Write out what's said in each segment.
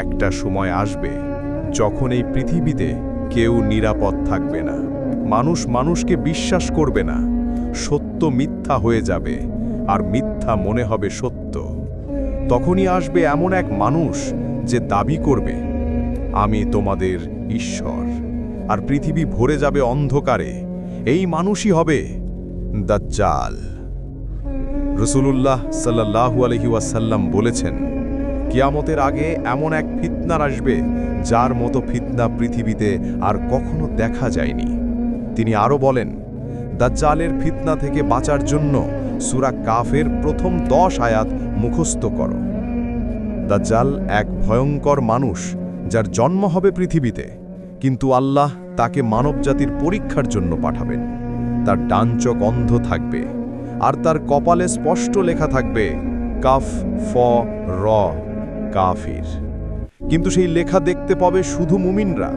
একটা সময় আসবে যখন এই পৃথিবীতে কেউ নিরাপদ থাকবে না। মানুষ মানুষকে বিশ্বাস করবে না। সত্য মিথ্যা হয়ে যাবে আর মিথ্যা মনে হবে সত্য। তখনই আসবে এমন এক মানুষ যে দাবি করবে, আমি তোমাদের ঈশ্বর। আর পৃথিবী ভরে যাবে অন্ধকারে। এই মানুষই হবে দাজ্জাল। রসুলুল্লাহ সাল্লাহু আলহি ওয়াসাল্লাম বলেছেন কিয়ামতের আগে এমন এক ফিতনার আসবে, যার মতো ফিতনা পৃথিবীতে আর কখনো দেখা যায়নি। তিনি আরও বলেন, দাজ্জালের ফিতনা থেকে বাঁচার জন্য সুরা কাফের প্রথম দশ আয়াত মুখস্থ করো। দাজ্জাল এক ভয়ঙ্কর মানুষ, যার জন্ম হবে পৃথিবীতে, কিন্তু আল্লাহ তাকে মানবজাতির পরীক্ষার জন্য পাঠাবেন। তার ডান চোখ অন্ধ থাকবে, আর তার কপালে স্পষ্ট লেখা থাকবে, কাফ, ফ, র। কাফির। কিন্তু সেই লেখা দেখতে পাবে শুধু মুমিনরা।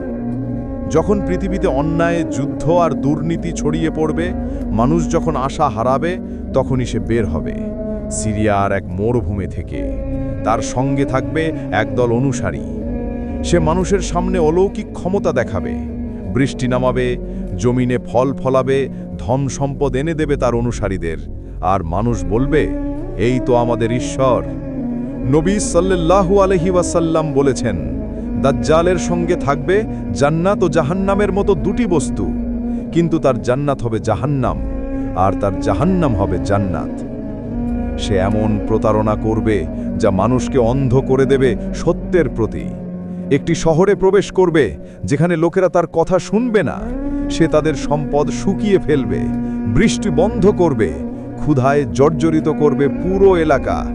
যখন পৃথিবীতে অন্যায়, যুদ্ধ আর দুর্নীতি ছড়িয়ে পড়বে, মানুষ যখন আশা হারাবে, তখনই সে বের হবে। সিরিয়ার এক মরুভূমি থেকে। তার সঙ্গে থাকবে একদল অনুসারী। সে মানুষের সামনে অলৌকিক ক্ষমতা দেখাবে। বৃষ্টি নামাবে, জমিনে ফল ফলাবে, ধন সম্পদ এনে দেবে তার অনুসারীদের। আর মানুষ বলবে, এই তো আমাদের ঈশ্বর। নবী সাল্লাল্লাহু আলহি ওয়াসাল্লাম বলেছেন, দাজ্জালের সঙ্গে থাকবে জান্নাত ও জাহান্নামের মতো দুটি বস্তু। কিন্তু তার জান্নাত হবে জাহান্নাম, আর তার জাহান্নাম হবে জান্নাত। সে এমন প্রতারণা করবে যা মানুষকে অন্ধ করে দেবে সত্যের প্রতি। একটি শহরে প্রবেশ করবে, যেখানে লোকেরা তার কথা শুনবে না। সে তাদের সম্পদ শুকিয়ে ফেলবে, বৃষ্টি বন্ধ করবে, ক্ষুধায় জর্জরিত করবে পুরো এলাকা।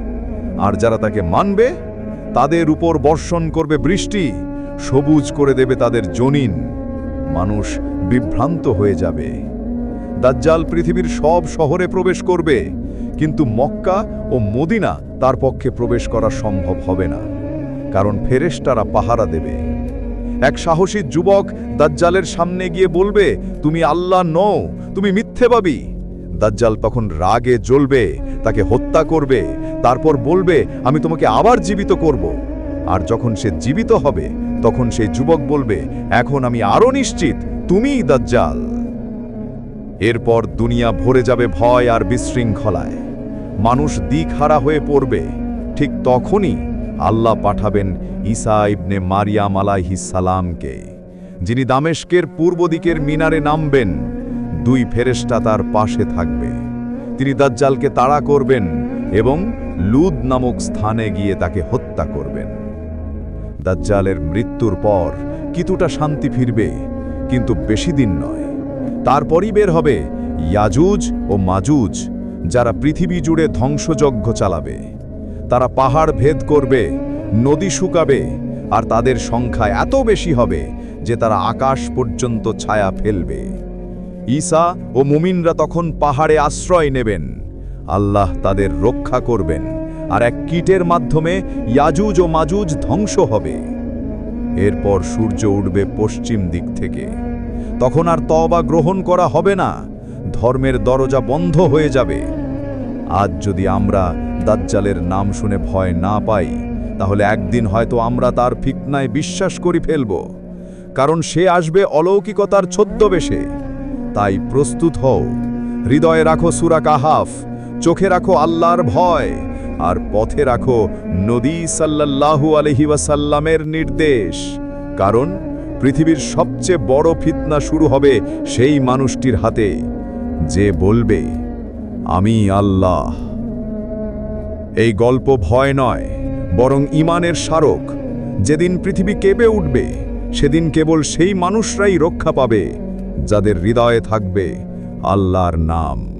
আর যারা তাকে মানবে, তাদের উপর বর্ষণ করবে বৃষ্টি, সবুজ করে দেবে তাদের জনিন, মানুষ বিভ্রান্ত হয়ে যাবে। দাজ্জাল পৃথিবীর সব শহরে প্রবেশ করবে, কিন্তু মক্কা ও মদিনা তার পক্ষে প্রবেশ করা সম্ভব হবে না, কারণ ফেরেশতারা পাহারা দেবে। এক সাহসী যুবক দাজ্জালের সামনে গিয়ে বলবে, তুমি আল্লাহ নও, তুমি মিথ্যেবাবী দাজ্জাল তখন রাগে জ্বলবে, তাকে হত্যা করবে, তারপর বলবে, আমি তোমাকে আবার জীবিত করব। আর যখন সে জীবিত হবে, তখন সেই যুবক বলবে, এখন আমি আরও নিশ্চিত, তুমিই দাজ্জাল। এরপর দুনিয়া ভরে যাবে ভয় আর বিশৃঙ্খলায়। মানুষ দিকহারা হয়ে পড়বে। ঠিক তখনই আল্লাহ পাঠাবেন ঈসা ইবনে মারিয়াম আলাইহিস সালামকে, যিনি দামেশকের পূর্ব দিকের মিনারে নামবেন। দুই ফেরেশতা তার পাশে থাকবে। তিনি দাজ্জালকে তাড়া করবেন এবং লুদ নামক স্থানে গিয়ে তাকে হত্যা করবেন। দাজ্জালের মৃত্যুর পর কিছুটা শান্তি ফিরবে, কিন্তু বেশি দিন নয়। তারপরই বের হবে ইয়াজুজ ও মাজুজ, যারা পৃথিবী জুড়ে ধ্বংসযজ্ঞ চালাবে। তারা পাহাড় ভেদ করবে, নদী শুকাবে, আর তাদের সংখ্যা এত বেশি হবে যে তারা আকাশ পর্যন্ত ছায়া ফেলবে। ঈসা ও মুমিনরা তখন পাহাড়ে আশ্রয় নেবেন। আল্লাহ তাদের রক্ষা করবেন আর এক কীটের মাধ্যমে ইয়াজুজ ও মাজুজ ধ্বংস হবে। এরপর সূর্য উঠবে পশ্চিম দিক থেকে। তখন আর তবা গ্রহণ করা হবে না। ধর্মের দরজা বন্ধ হয়ে যাবে। আজ যদি আমরা দাজ্জালের নাম শুনে ভয় না পাই, তাহলে একদিন হয়তো আমরা তার ফিকনায় বিশ্বাস করি ফেলব। কারণ সে আসবে অলৌকিকতার ছদ্মবেশে। তাই প্রস্তুত হও। হৃদয়ে রাখো সুরা কাহাফ, চোখে রাখো আল্লাহর ভয়, আর পথে রাখো নদী সাল্লাল্লাহু আলহি ওয়াসাল্লামের নির্দেশ। কারণ পৃথিবীর সবচেয়ে বড় ফিতনা শুরু হবে সেই মানুষটির হাতে, যে বলবে, আমি আল্লাহ। এই গল্প ভয় নয়, বরং ইমানের স্মারক। যেদিন পৃথিবী কেঁপে উঠবে, সেদিন কেবল সেই মানুষরাই রক্ষা পাবে। যাদের হৃদয়ে থাকবে আল্লাহর নাম।